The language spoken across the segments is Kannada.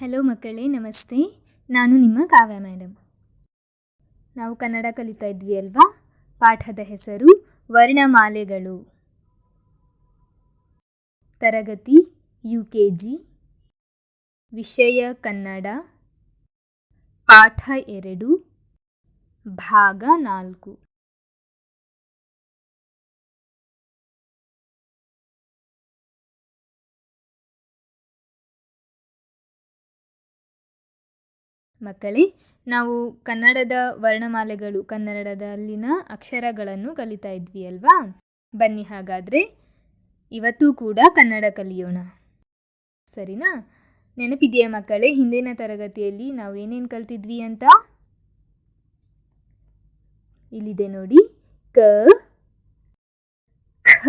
ಹಲೋ ಮಕ್ಕಳೇ, ನಮಸ್ತೆ. ನಾನು ನಿಮ್ಮ ಕಾವ್ಯ ಮೇಡಮ್ ನಾವು ಕನ್ನಡ ಕಲಿತಾ ಇದ್ವಿ ಅಲ್ವಾ? ಪಾಠದ ಹೆಸರು ವರ್ಣಮಾಲೆಗಳು. ತರಗತಿ ಯು ಕೆ ಜಿ ವಿಷಯ ಕನ್ನಡ. ಪಾಠ ಎರಡು. ಭಾಗ ನಾಲ್ಕು. ಮಕ್ಕಳೇ, ನಾವು ಕನ್ನಡದ ವರ್ಣಮಾಲೆಗಳು ಕನ್ನಡದಲ್ಲಿನ ಅಕ್ಷರಗಳನ್ನು ಕಲಿತಾ ಇದ್ವಿ ಅಲ್ವಾ? ಬನ್ನಿ ಹಾಗಾದರೆ, ಇವತ್ತು ಕೂಡ ಕನ್ನಡ ಕಲಿಯೋಣ. ಸರಿನಾ? ನೆನಪಿದೆಯಾ ಮಕ್ಕಳೇ, ಹಿಂದಿನ ತರಗತಿಯಲ್ಲಿ ನಾವು ಏನೇನು ಕಲ್ತಿದ್ವಿ ಅಂತ? ಇಲ್ಲಿದೆ ನೋಡಿ. ಕ, ಖ,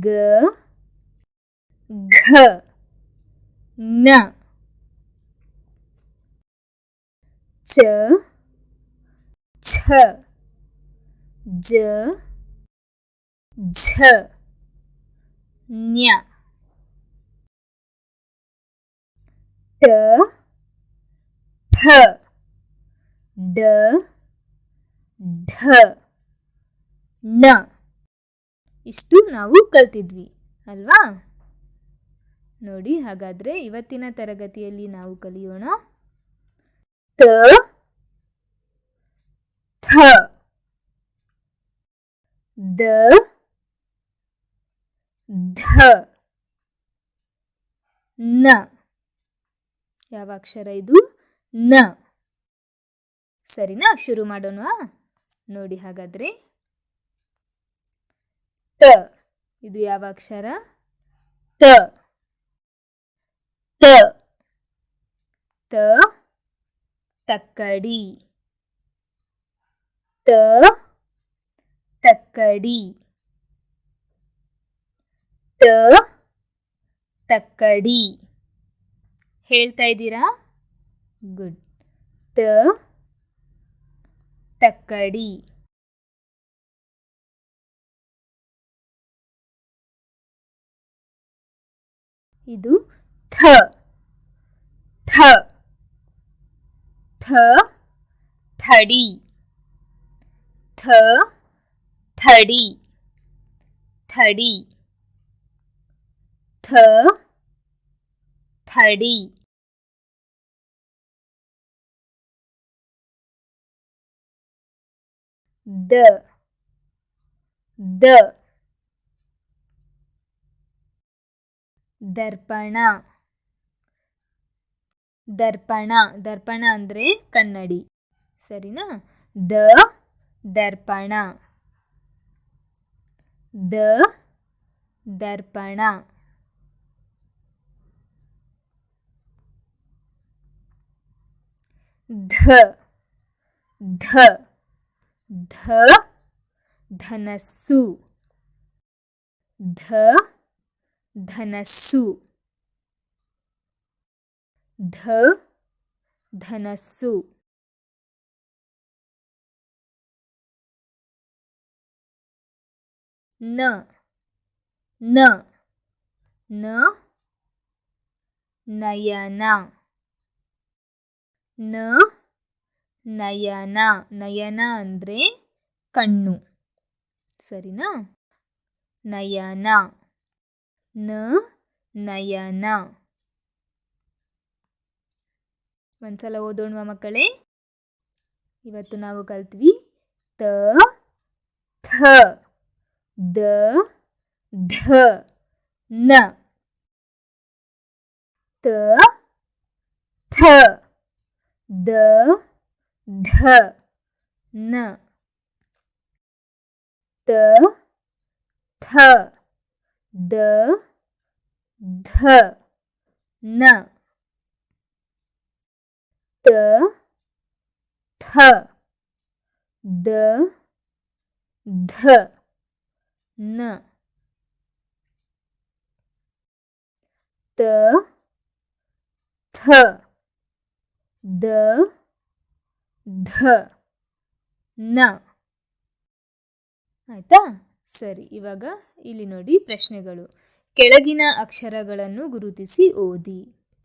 ಗ, ಘ, ನ. ಚ, ಛ ಜ ಝ, ನ್ಯ. ಟ ಠ ಡ ಢ ನ ಇಷ್ಟು ನಾವು ಕಲ್ತಿದ್ವಿ, ಅಲ್ವಾ? ನೋಡಿ, ಹಾಗಾದರೆ ಇವತ್ತಿನ ತರಗತಿಯಲ್ಲಿ ನಾವು ಕಲಿಯೋಣ ತ th ದ ಧ ನ ಯಾವ ಅಕ್ಷರ ಇದು? ನ ಸರಿನಾ? ಶುರು ಮಾಡೋಣ. ನೋಡಿ ಹಾಗಾದ್ರೆ. ತ ಇದು ಯಾವ ಅಕ್ಷರ? ತ ತ ತ ತಕ್ಕಡಿ. ತ ತಕ್ಕಡಿ. ತ ತಕ್ಕಡಿ. ಹೇಳ್ತಾ ಇದ್ದೀರಾ? ಗುಡ್. ತ ತಕ್ಕಡಿ. ಇದು ಥ. ಥ ಥಡಿ ಥ ಥಡಿ ಥಡಿ ಥ ಥಡಿ ದ ದ ದರ್ಪಣ ದರ್ಪಣ. ದರ್ಪಣ ಅಂದರೆ ಕನ್ನಡಿ. ಸರಿನಾ? ದ, ದರ್ಪಣ. ದ, ದರ್ಪಣ. ಧ ಧ ಧ, ಧನಸ್ಸು. ಧ, ಧನಸ್ಸು. ಧ, ಧನಸ್ಸು. ನ ನ ನ, ನಯನ. ನ, ನಯನ ನಯನ ಅಂದರೆ ಕಣ್ಣು. ಸರಿನಾ? ನಯನ. ನ, ನಯನ. ಒಂದ್ಸಲ ಓದೋಣ ಮಕ್ಕಳೇ? ಇವತ್ತು ನಾವು ಕಲ್ತ್ವಿ ತ, ಥ, ದ, ಧ, ನ. ತ, ಥ, ದ, ಧ, ನ. ತ, ಥ, ದ, ಧ, ನ. ತ ಥ ದ ಧ. ನ. ತ ಥ. ದ ಧ. ನ. ಆಯ್ತಾ? ಸರಿ, ಇವಾಗ ಇಲ್ಲಿ ನೋಡಿ ಪ್ರಶ್ನೆಗಳು. ಕೆಳಗಿನ ಅಕ್ಷರಗಳನ್ನು ಗುರುತಿಸಿ ಓದಿ.